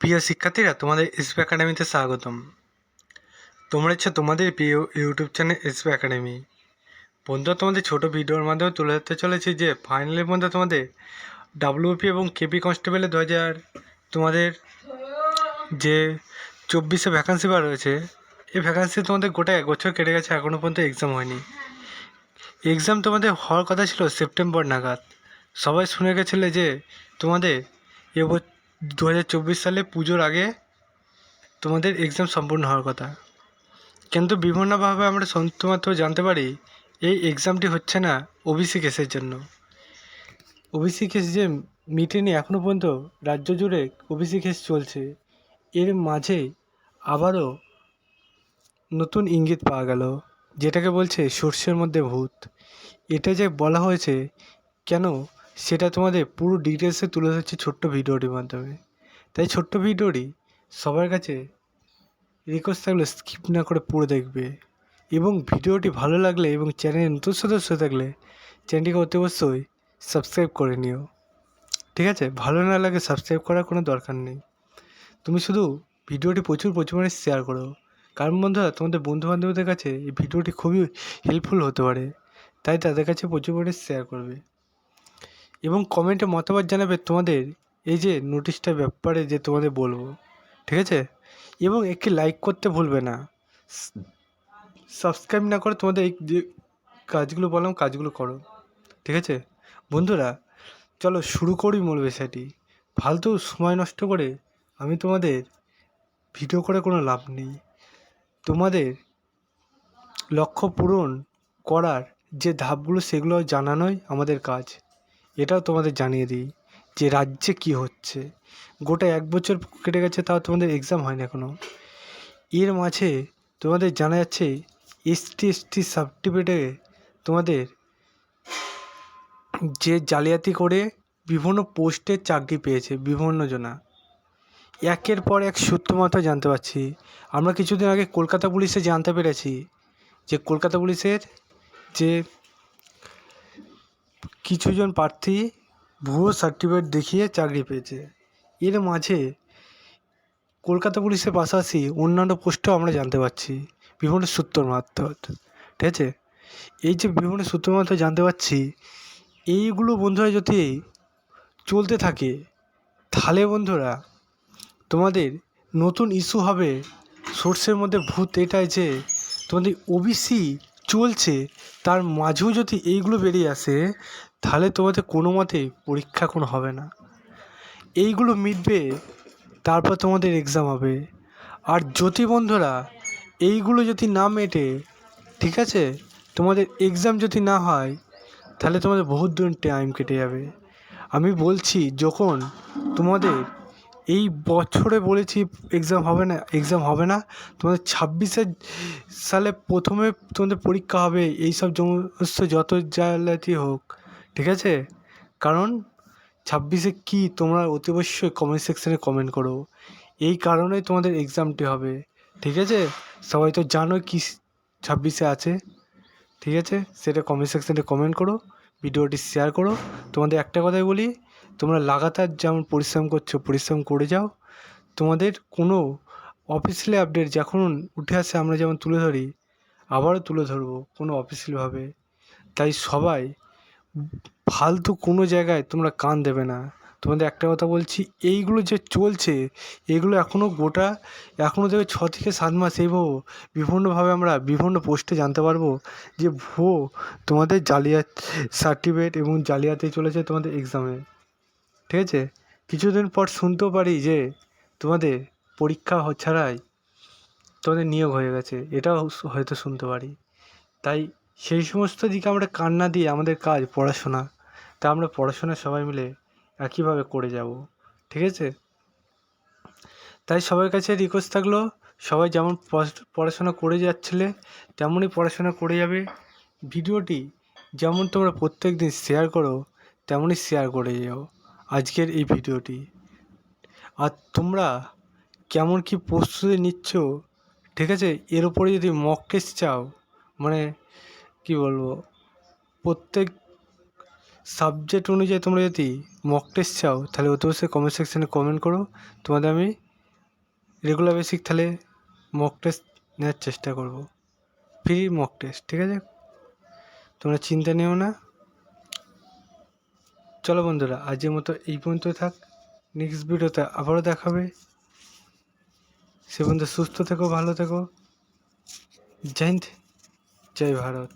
প্রিয় শিক্ষার্থীরা, তোমাদের এসপি একাডেমিতে স্বাগতম। তোমরা হচ্ছে তোমাদের প্রিয় ইউটিউব চ্যানেল এসপি একাডেমি বন্ধুরা, তোমাদের ছোট ভিডিওর মাধ্যমে তুলে ধরতে চলেছি যে ফাইনালের মধ্যে তোমাদের ডাব্লিউপি এবং কেপি কনস্টেবলে দু হাজার তোমাদের যে চব্বিশে ভ্যাকান্সি বার রয়েছে, এই ভ্যাকান্সি তোমাদের গোটা এক বছর কেটে গেছে এখনও পর্যন্ত এক্সাম হয়নি। এক্সাম তোমাদের হওয়ার কথা ছিল সেপ্টেম্বর নাগাদ। সবাই শুনে গেছিলে যে তোমাদের এবছর দু হাজার চব্বিশ সালে পুজোর আগে তোমাদের এক্সাম সম্পূর্ণ হওয়ার কথা। কিন্তু বিভিন্নভাবে আমরা শুধুমাত্র জানতে পারি, এই এক্সামটি হচ্ছে না ওবিসি কেসের জন্য। ওবিসি কেস যে মিটেনি এখনও পর্যন্ত রাজ্য জুড়ে ওবিসি কেস চলছে, এর মাঝে আবারও নতুন ইঙ্গিত পাওয়া গেল, যেটাকে বলছে সর্ষের মধ্যে ভূত। এটা যে বলা হয়েছে, কেন সেটা তোমাদের পুরো ডিটেলসে তুলে ধরছি ছোট্ট ভিডিওটির মাধ্যমে। তাই ছোট্ট ভিডিওটি সবার কাছে রিকোয়েস্ট থাকলে স্কিপ না করে পুরো দেখবে এবং ভিডিওটি ভালো লাগলে এবং চ্যানেলে নতুন সদস্য থাকলে চ্যানেলটিকে অতি অবশ্যই সাবস্ক্রাইব করে নিও। ঠিক আছে? ভালো না লাগে সাবস্ক্রাইব করার কোনো দরকার নেই। তুমি শুধু ভিডিওটি প্রচুর পরিমাণে শেয়ার করো। কারণ বন্ধুরা, তোমাদের বন্ধু বান্ধবদের কাছে এই ভিডিওটি খুবই হেল্পফুল হতে পারে। তাই তাদের কাছে প্রচুর পরিমাণে শেয়ার করবে। এবং কমেন্টে মতামত জানাবে তোমাদের এই যে নোটিশটার ব্যাপারে যে তোমাদের বলব, ঠিক আছে? এবং একটি লাইক করতে ভুলবে না। সাবস্ক্রাইব না করে তোমাদের এই যে কাজগুলো বললাম, কাজগুলো করো, ঠিক আছে? বন্ধুরা, চলো শুরু করি মূল বিষয়টি। ফালতু সময় নষ্ট করে আমি তোমাদের ভিডিও করে কোনো লাভ নেই। তোমাদের লক্ষ্য পূরণ করার যে ধাপগুলো সেগুলো জানানোই আমাদের কাজ। এটাও তোমাদের জানিয়ে দিই যে রাজ্যে কি হচ্ছে। গোটা এক বছর কেটে গেছে, তাও তোমাদের এক্সাম হয়নি এখনও এর মাঝে তোমাদের জানা যাচ্ছে এসটি এসটি সার্টিফিকেটে তোমাদের যে জালিয়াতি করে বিভিন্ন পোস্টে চাকরি পেয়েছে, বিভিন্ন জনা। একের পর এক সূত্র মাত্র জানতে পারছি। আমরা কিছুদিন আগে কলকাতা পুলিশে জানতে পেরেছি যে কলকাতা পুলিশের যে কিছুজন প্রার্থী ভুয়ো সার্টিফিকেট দেখিয়ে চাকরি পেয়েছে। এর মাঝে কলকাতা পুলিশের পাশাপাশি অন্যান্য পোস্টেও আমরা জানতে পারছি। বিভিন্ন সূত্র মারফত ঠিক আছে? এই যে বিভিন্ন সূত্র মারফত জানতে পারছি, এইগুলো বন্ধুরা যদি চলতে থাকে, তাহলে বন্ধুরা তোমাদের নতুন ইস্যু হবে। সোর্সের মধ্যে ভূত এটাই যে তোমাদের ওবিসি চলছে, তার মাঝেও যদি এইগুলো বেরিয়ে আসে তাহলে তোমাদের কোনো মতেই পরীক্ষা কোনো হবে না। এইগুলো মিটবে, তারপর তোমাদের এক্সাম হবে। আর যদি বন্ধুরা, এইগুলো যদি না মেটে, ঠিক আছে? তোমাদের এক্সাম যদি না হয়, তাহলে তোমাদের বহুত দূর টাইম কেটে যাবে। আমি বলছি, যখন তোমাদের এই বছরে বলেছি এক্সাম হবে না এক্সাম হবে না, তোমাদের ছাব্বিশে সালে প্রথমে তোমাদের পরীক্ষা হবে এই সব সমস্ত যত জালাতি হোক ঠিক আছে? কারণ ছাব্বিশে কী তোমরা অতি অবশ্যই কমেন্ট সেকশানে কমেন্ট করো। এই কারণেই তোমাদের এক্সামটি হবে। ঠিক আছে? সবাই তো জানো কি ছাব্বিশে আছে। ঠিক আছে? সেটা কমেন্ট সেকশানে কমেন্ট করো, ভিডিওটি শেয়ার করো। তোমাদের একটা কথাই বলি, তোমরা লাগাতার যেমন পরিশ্রম করছ, পরিশ্রম করে যাও। তোমাদের কোনো অফিসিয়ালি আপডেট যখন উঠে আসে, আমরা যেমন তুলে ধরি, আবারও তুলে ধরবো কোনো অফিসিয়ালভাবে তাই সবাই ফালতু কোনো জায়গায় তোমরা কান দেবে না। তোমাদের একটা কথা বলছি, এইগুলো যে চলছে, এগুলো এখনও গোটা এখনও দেবে ছ থেকে সাত মাস এইভাবে বিভিন্নভাবে আমরা বিভিন্ন পোস্টে জানতে পারব যে ভুয়ো তোমাদের জালিয়াত সার্টিফিকেট এবং জালিয়াতি চলেছে তোমাদের এক্সামে ঠিক আছে? কিছুদিন পর শুনতেও পারি যে তোমাদের পরীক্ষা ছাড়াই তোমাদের নিয়োগ হয়ে গেছে। এটাও হয়তো শুনতে পারি। তাই সেই সমস্ত দিকে আমরা কান না দিয়ে আমাদের কাজ, পড়াশোনা। তা আমরা পড়াশোনা সবাই মিলে একইভাবে করে যাব, ঠিক আছে? তাই সবার কাছে রিকোয়েস্ট থাকল, সবাই যেমন পড়াশোনা করে যাচ্ছিলে, তেমনই পড়াশোনা করে যাবে। ভিডিওটি যেমন তোমরা প্রত্যেক দিন শেয়ার করো, তেমনই শেয়ার করে যাও আজকের এই ভিডিওটি। আর তোমরা কেমন কি প্রস্তুতি নিচ্ছ, ঠিক আছে? এর উপরে যদি মক টেস্ট চাও মানে কি বলব? প্রত্যেক সাবজেক্ট অনুযায়ী তোমরা যদি মক টেস্ট চাও, তাহলে অতি অবশ্যই কমেন্ট সেকশানে কমেন্ট করো। তোমাদের আমি রেগুলার বেসিক তাহলে মক টেস্ট নেওয়ার চেষ্টা করব। ফ্রি মক টেস্ট ঠিক আছে? তোমরা চিন্তা নিও না। চলো বন্ধুরা, আজকের মতো এই পর্যন্ত থাক। নেক্সট ভিডিওতে আবারও দেখাবে সে পর্যন্ত সুস্থ থেকো, ভালো থেকো। জয় হিন্দ। জয় ভারত।